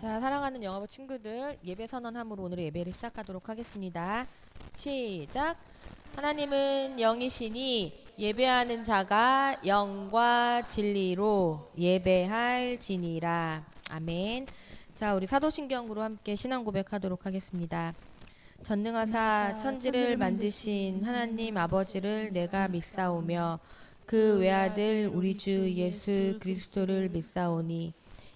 자, 사랑하는 영화부 친구들, 예배 선언함으로 오늘의 예배를 시작하도록 하겠습니다. 시작. 하나님은 영이시니 예배하는 자가 영과 진리로 예배할 지니라. 아멘. 자, 우리 사도신경으로 함께 신앙 고백하도록 하겠습니다. 전능하사 천지를 만드신 하나님 아버지를 내가 믿사오며 그 외아들 우리 주 예수 그리스도를 믿사오니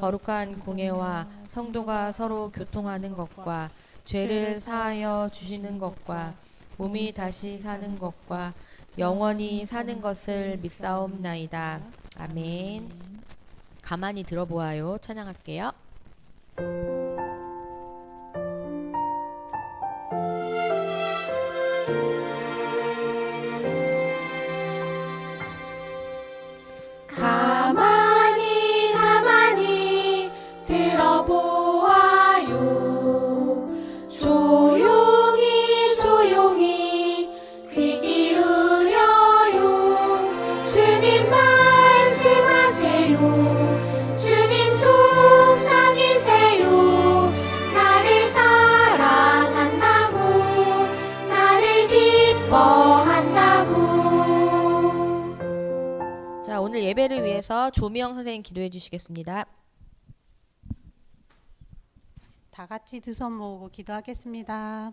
거룩한 공예와 성도가 서로 교통하는 것과 죄를 사하여 주시는 것과 몸이 다시 사는 것과 영원히 사는 것을 믿사옵나이다. 아멘. 가만히 들어보아요. 찬양할게요. 오늘 예배를 위해서 조미영 선생님 기도해 주시겠습니다. 다 같이 두 손 모으고 기도하겠습니다.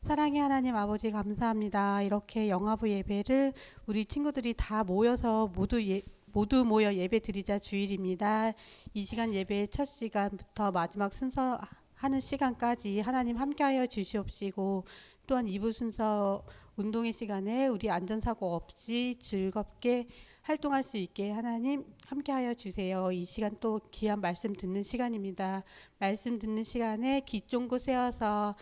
사랑의 하나님 아버지 감사합니다. 이렇게 영화부 예배를 우리 친구들이 다 모여서 모두 예, 모두 모여 예배 드리자 주일입니다. 이 시간 예배의 첫 시간부터 마지막 순서 하는 시간까지 하나님 함께하여 주시옵시고 또한 2부 순서 운동의 시간에 우리 안전사고 없이 즐겁게 활동할 수 있게 하나님 함께하여 주세요. 이 시간 또 귀한 말씀 듣는 시간입니다. 말씀 듣는 시간에 귀 쫑긋 세워서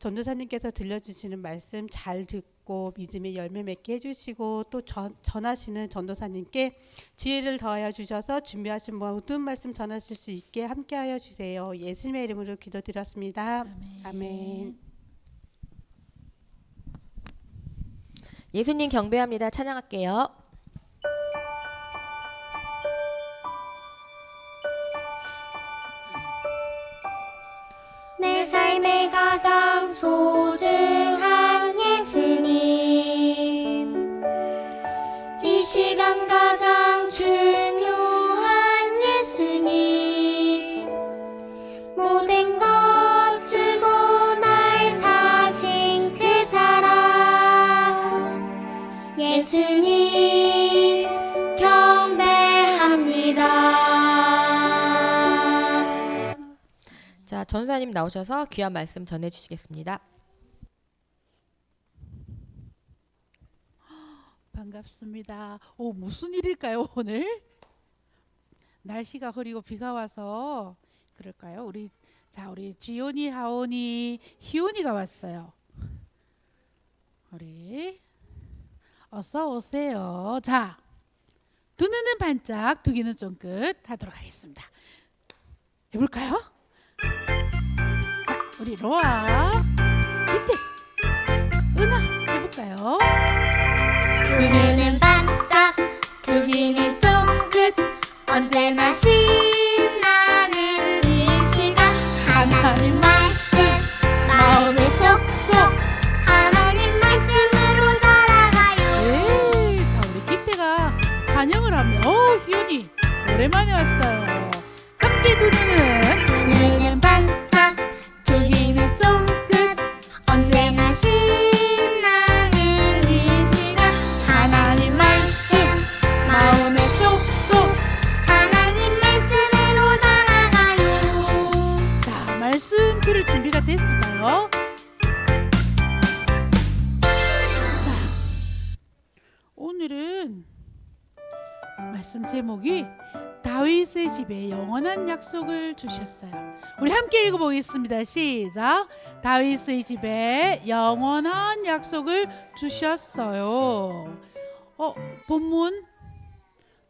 전도사님께서 들려주시는 말씀 잘 듣고 믿음의 열매 맺게 해주시고 또 전, 전하시는 전도사님께 지혜를 더하여 주셔서 준비하신 모든 말씀 전하실 수 있게 함께하여 주세요. 예수님의 이름으로 기도드렸습니다. 아멘. 예수님 경배합니다. 찬양할게요. 내 삶의 가장 소중한 전사님 나오셔서 귀한 말씀 전해 주시겠습니다. 반갑습니다. 오, 무슨 일일까요, 오늘? 날씨가 흐리고 비가 와서 그럴까요? 우리 자, 우리 지온이, 하온이, 희온이가 왔어요. 우리 어서 오세요. 자, 두 눈은 반짝, 두 귀는 쫑긋 하도록 하겠습니다. 해볼까요? 자, 우리 로아, 기태, 은하 해볼까요? 두 눈은 반짝 두 귀는 쫑긋 언제나 신 다 다윗의 집에 영원한 약속을 주셨어요. 우리 함께 읽어보겠습니다. 시작. 다윗의 집에 영원한 약속을 주셨어요. 어, 본문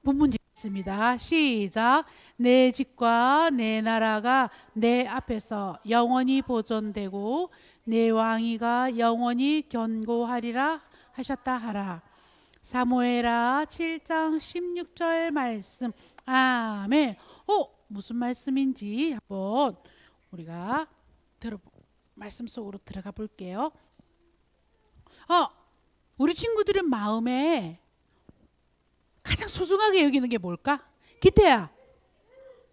본문 읽습니다. 시작. 내 집과 내 나라가 내 앞에서 영원히 보존되고 내 왕위가 영원히 견고하리라 하셨다 하라. 사무엘아 7장 16절 말씀. 아멘. 어, 무슨 말씀인지 한번 우리가 들어 말씀 속으로 들어가 볼게요. 어, 우리 친구들은 마음에 가장 소중하게 여기는 게 뭘까? 기태야.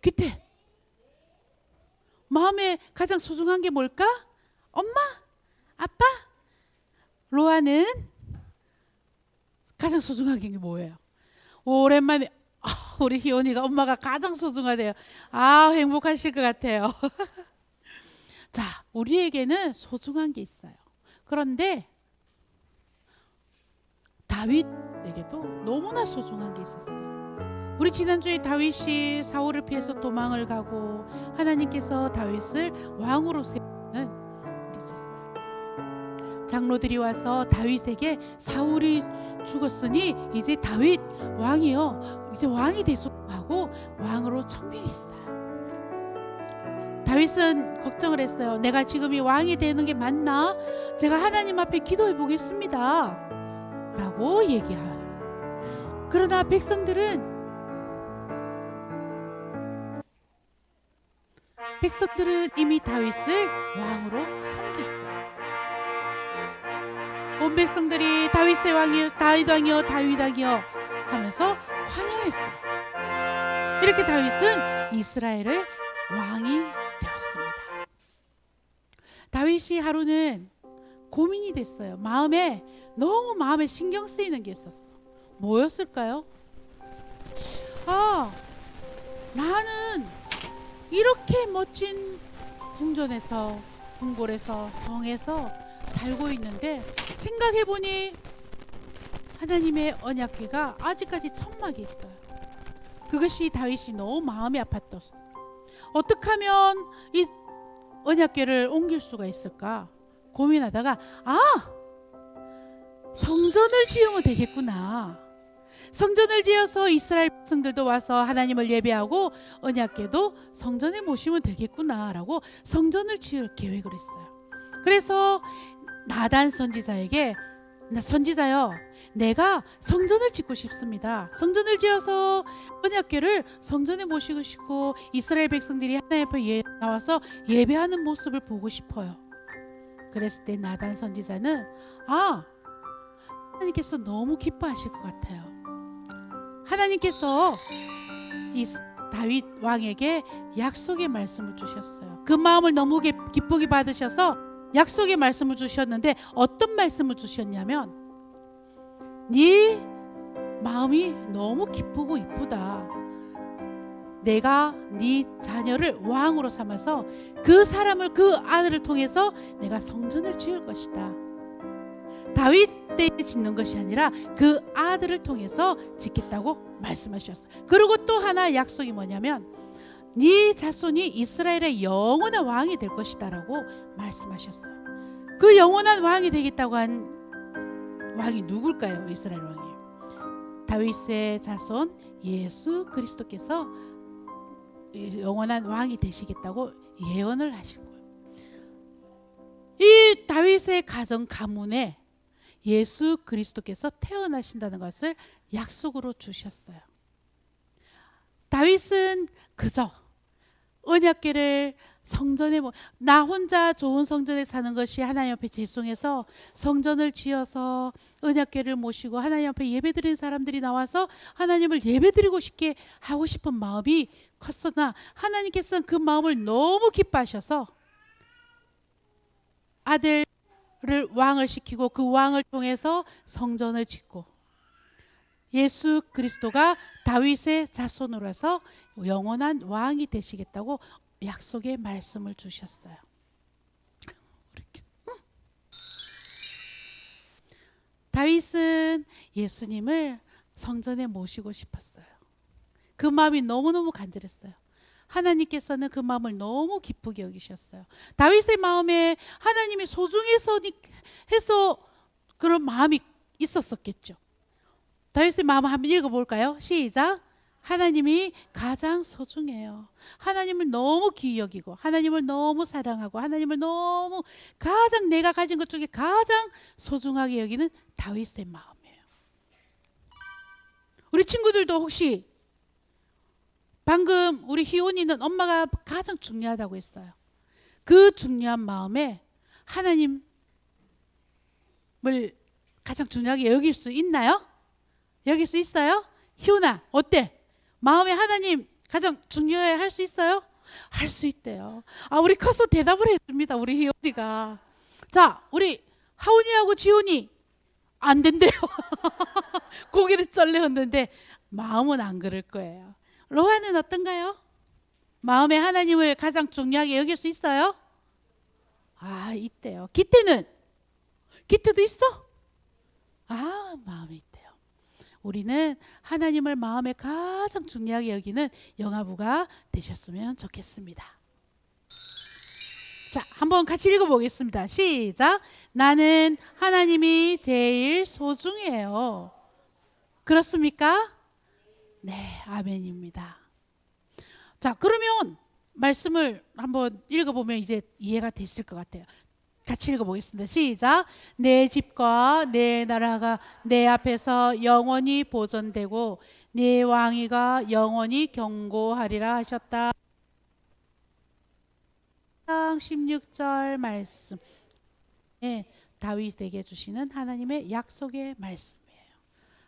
기태. 마음에 가장 소중한 게 뭘까? 엄마? 아빠? 로아는 가장 소중한 게 뭐예요? 오랜만에 아, 우리 희원이가 엄마가 가장 소중하대요. 아 행복하실 것 같아요. 자, 우리에게는 소중한 게 있어요. 그런데 다윗에게도 너무나 소중한 게 있었어요. 우리 지난주에 다윗이 사울을 피해서 도망을 가고 하나님께서 다윗을 왕으로 있었어요. 장로들이 와서 다윗에게 사울이 죽었으니 이제 다윗 왕이요 이제 왕이 되소 하고 왕으로 청명했어요. 다윗은 걱정을 했어요. 내가 지금 이 왕이 되는 게 맞나? 제가 하나님 앞에 기도해 보겠습니다. 라고 얘기하였어요. 그러나 백성들은 백성들은 이미 다윗을 왕으로 온 백성들이 다윗의 왕이여 다윗 왕이여 다윗 왕이여 하면서 환영했어요. 이렇게 다윗은 이스라엘의 왕이 되었습니다. 다윗이 하루는 고민이 됐어요. 마음에 너무 마음에 신경 쓰이는 게 있었어. 뭐였을까요? 아, 나는 이렇게 멋진 궁전에서 궁궐에서 성에서 살고 있는데 생각해 보니 하나님의 언약궤가 아직까지 천막에 있어요. 그것이 다윗이 너무 마음이 아팠던. 어떻게 하면 이 언약궤를 옮길 수가 있을까 고민하다가 아 성전을 지으면 되겠구나. 성전을 지어서 이스라엘 백성들도 와서 하나님을 예배하고 언약궤도 성전에 모시면 되겠구나라고 성전을 지을 계획을 했어요. 그래서 나단 선지자에게 나 선지자요. 내가 성전을 짓고 싶습니다. 성전을 지어서 언약궤를 성전에 모시고 싶고 이스라엘 백성들이 하나님 앞에 예, 나와서 예배하는 모습을 보고 싶어요. 그랬을 때 나단 선지자는 아 하나님께서 너무 기뻐하실 것 같아요. 하나님께서 이 다윗 왕에게 약속의 말씀을 주셨어요. 그 마음을 너무 기- 기쁘게 받으셔서 약속의 말씀을 주셨는데 어떤 말씀을 주셨냐면 네 마음이 너무 기쁘고 이쁘다. 내가 네 자녀를 왕으로 삼아서 그 사람을 그 아들을 통해서 내가 성전을 지을 것이다. 다윗 때에 짓는 것이 아니라 그 아들을 통해서 짓겠다고 말씀하셨어요. 그리고 또 하나 약속이 뭐냐면 네 자손이 이스라엘의 영원한 왕이 될 것이다라고 말씀하셨어요. 그 영원한 왕이 되겠다고 한 왕이 누굴까요? 이스라엘 왕이에요. 다윗의 자손 예수 그리스도께서 영원한 왕이 되시겠다고 예언을 하신 거예요. 이 다윗의 가정 가문에 예수 그리스도께서 태어나신다는 것을 약속으로 주셨어요. 다윗은 그저 언약궤를 성전에 뭐, 나 혼자 좋은 성전에 사는 것이 하나님 앞에 죄송해서 성전을 지어서 언약궤를 모시고 하나님 앞에 예배드리는 사람들이 나와서 하나님을 예배드리고 싶게 하고 싶은 마음이 컸으나 하나님께서는 그 마음을 너무 기뻐하셔서 아들을 왕을 시키고 그 왕을 통해서 성전을 짓고 예수 그리스도가 다윗의 자손으로서 영원한 왕이 되시겠다고 약속의 말씀을 주셨어요. 다윗은 예수님을 성전에 모시고 싶었어요. 그 마음이 너무너무 간절했어요. 하나님께서는 그 마음을 너무 기쁘게 여기셨어요. 다윗의 마음에 하나님이 소중해서 해서 그런 마음이 있었었겠죠. 다윗의 마음 한번 읽어볼까요? 시작. 하나님이 가장 소중해요. 하나님을 너무 귀히 여기고 하나님을 너무 사랑하고 하나님을 너무 가장 내가 가진 것 중에 가장 소중하게 여기는 다윗의 마음이에요. 우리 친구들도 혹시 방금 우리 희원이는 엄마가 가장 중요하다고 했어요. 그 중요한 마음에 하나님을 가장 중요하게 여길 수 있나요? 여길 수 있어요? 희원아 어때? 마음에 하나님 가장 중요해 할 수 있어요? 할 수 있대요. 아 우리 커서 대답을 해줍니다. 우리 희원이가. 자 우리 하원이하고 지훈이 안 된대요. 고개를 쩔레 흔드는데 마음은 안 그럴 거예요. 로아는 어떤가요? 마음에 하나님을 가장 중요하게 여길 수 있어요? 아 있대요. 기태는 기태도 있어? 아 마음에 있대요. 우리는 하나님을 마음에 가장 중요하게 여기는 영아부가 되셨으면 좋겠습니다. 자, 한번 같이 읽어보겠습니다. 시작. 나는 하나님이 제일 소중해요. 그렇습니까? 네, 아멘입니다. 자, 그러면 말씀을 한번 읽어보면 이제 이해가 됐을 것 같아요. 같이 읽어보겠습니다. 시작. 내 집과 내 나라가 내 앞에서 영원히 보존되고 내 왕위가 영원히 경고하리라 하셨다. 16절 말씀. 예, 다윗에게 주시는 하나님의 약속의 말씀이에요.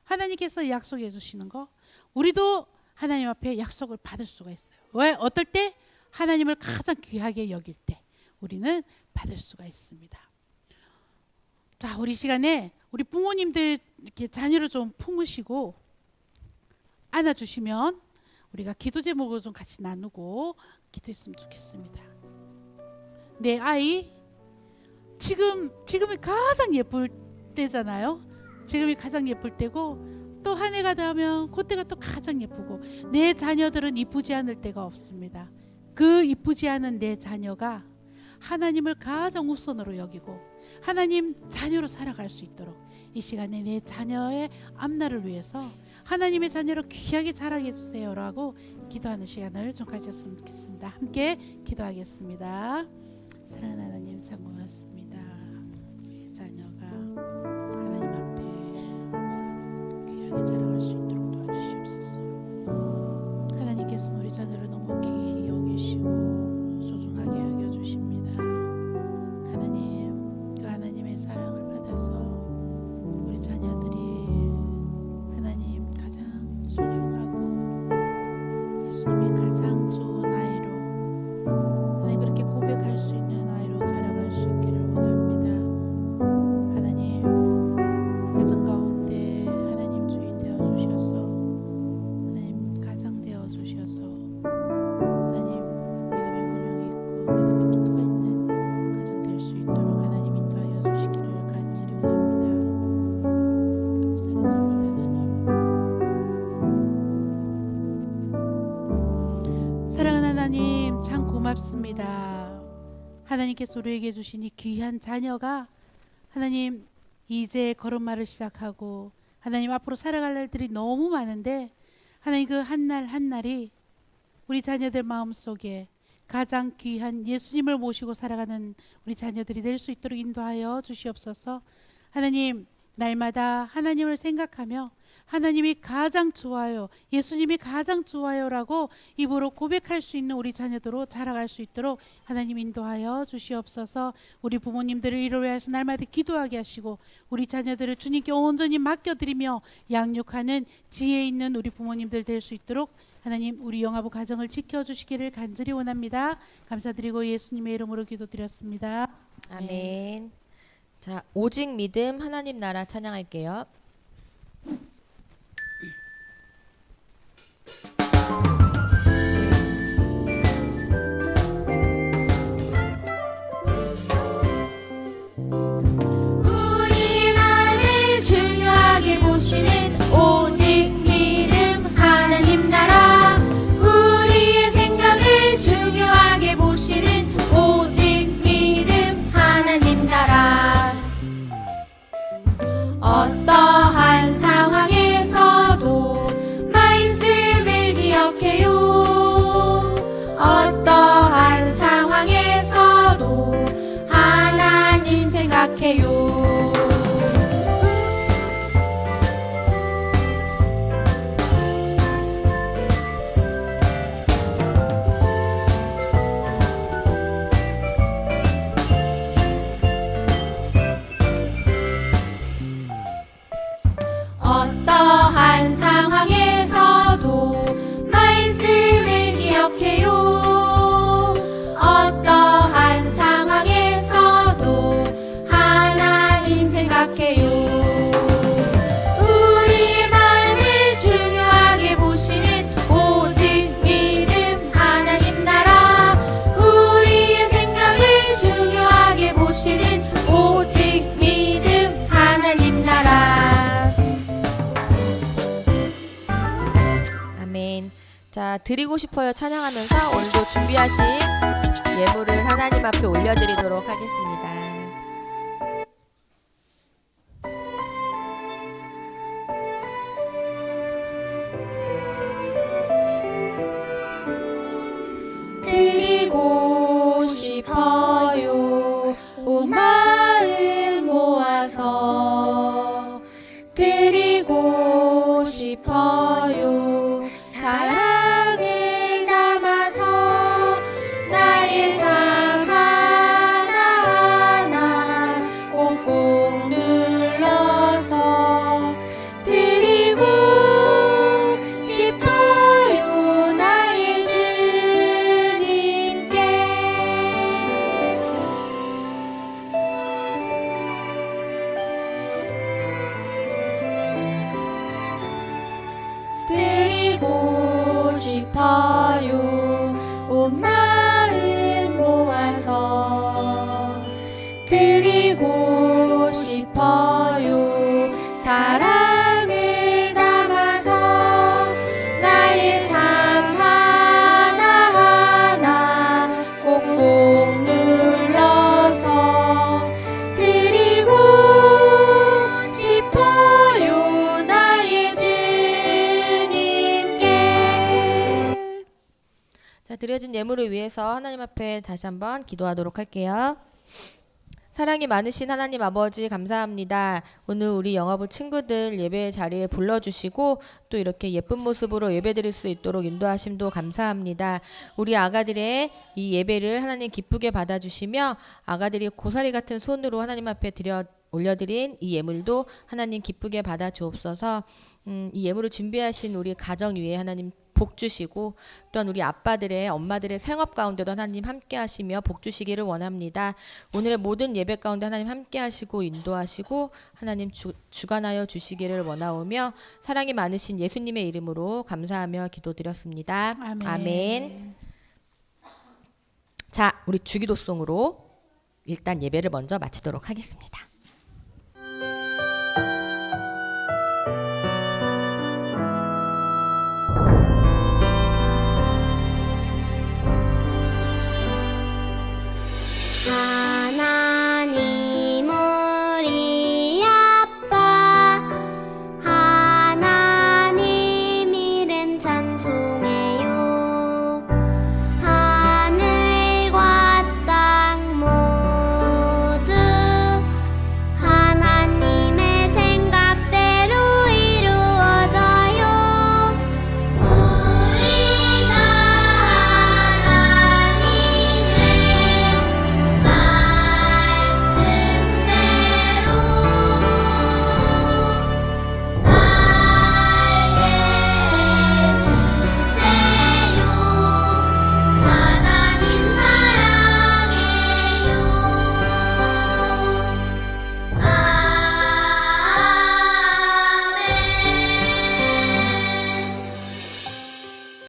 하나님께서 약속해 주시는 거 우리도 하나님 앞에 약속을 받을 수가 있어요. 왜? 어떨 때? 하나님을 가장 귀하게 여길 때 우리는 받을 수가 있습니다. 자, 우리 시간에 우리 부모님들 이렇게 자녀를 좀 품으시고 안아주시면 우리가 기도 제목을 좀 같이 나누고 기도했으면 좋겠습니다. 내 아이 지금 지금이 가장 예쁠 때잖아요. 지금이 가장 예쁠 때고 또 한 해가 되면 그때가 또 가장 예쁘고 내 자녀들은 이쁘지 않을 때가 없습니다. 그 이쁘지 않은 내 자녀가 하나님을 가장 우선으로 여기고 하나님 자녀로 살아갈 수 있도록 이 시간에 내 자녀의 앞날을 위해서 하나님의 자녀를 귀하게 자라게 해주세요라고 기도하는 시간을 좀 가졌으면 좋겠습니다. 함께 기도하겠습니다. 사랑하는 하나님 참 고맙습니다. 우리 자녀가 하나님 앞에 귀하게 자라갈 수 있도록 도와주시옵소서. 하나님께서는 우리 자녀를 너무 귀히 여기시고 소중하게 여겨주십니다. 하나님, 하나님께서 우리에게 주신 이 귀한 자녀가 하나님 이제 걸음마를 시작하고 하나님 앞으로 살아갈 날들이 너무 많은데 하나님 그 한 날 한날이 우리 자녀들 마음속에 가장 귀한 예수님을 모시고 살아가는 우리 자녀들이 될 수 있도록 인도하여 주시옵소서. 하나님 날마다 하나님을 생각하며 하나님이 가장 좋아요. 예수님이 가장 좋아요라고 입으로 고백할 수 있는 우리 자녀들로 자라갈 수 있도록 하나님 인도하여 주시옵소서. 우리 부모님들을 이를 위해서 날마다 기도하게 하시고 우리 자녀들을 주님께 온전히 맡겨드리며 양육하는 지혜 있는 우리 부모님들 될 수 있도록 하나님 우리 영아부 가정을 지켜주시기를 간절히 원합니다. 감사드리고 예수님의 이름으로 기도드렸습니다. 아멘. 자, 오직 믿음 하나님 나라 찬양할게요. 자, 드리고 싶어요 찬양하면서 오늘도 준비하신 예물을 하나님 앞에 올려드리도록 하겠습니다. 드리고 싶어요 온 마음 모아서 드리고 싶어요 드려진 예물을 위해서 하나님 앞에 다시 한번 기도하도록 할게요. 사랑이 많으신 하나님 아버지 감사합니다. 오늘 우리 영화부 친구들 예배 자리에 불러주시고 또 이렇게 예쁜 모습으로 예배드릴 수 있도록 인도하심도 감사합니다. 우리 아가들의 이 예배를 하나님 기쁘게 받아주시며 아가들이 고사리 같은 손으로 하나님 앞에 드려 올려드린 이 예물도 하나님 기쁘게 받아 주옵소서. 음, 이 예물을 준비하신 우리 가정 위에 하나님 복 주시고 또한 우리 아빠들의 엄마들의 생업 가운데도 하나님 함께 하시며 복 주시기를 원합니다. 오늘의 모든 예배 가운데 하나님 함께 하시고 인도하시고 하나님 주, 주관하여 주시기를 원하오며 사랑이 많으신 예수님의 이름으로 감사하며 기도드렸습니다. 아멘. 아멘. 자, 우리 주기도송으로 일단 예배를 먼저 마치도록 하겠습니다.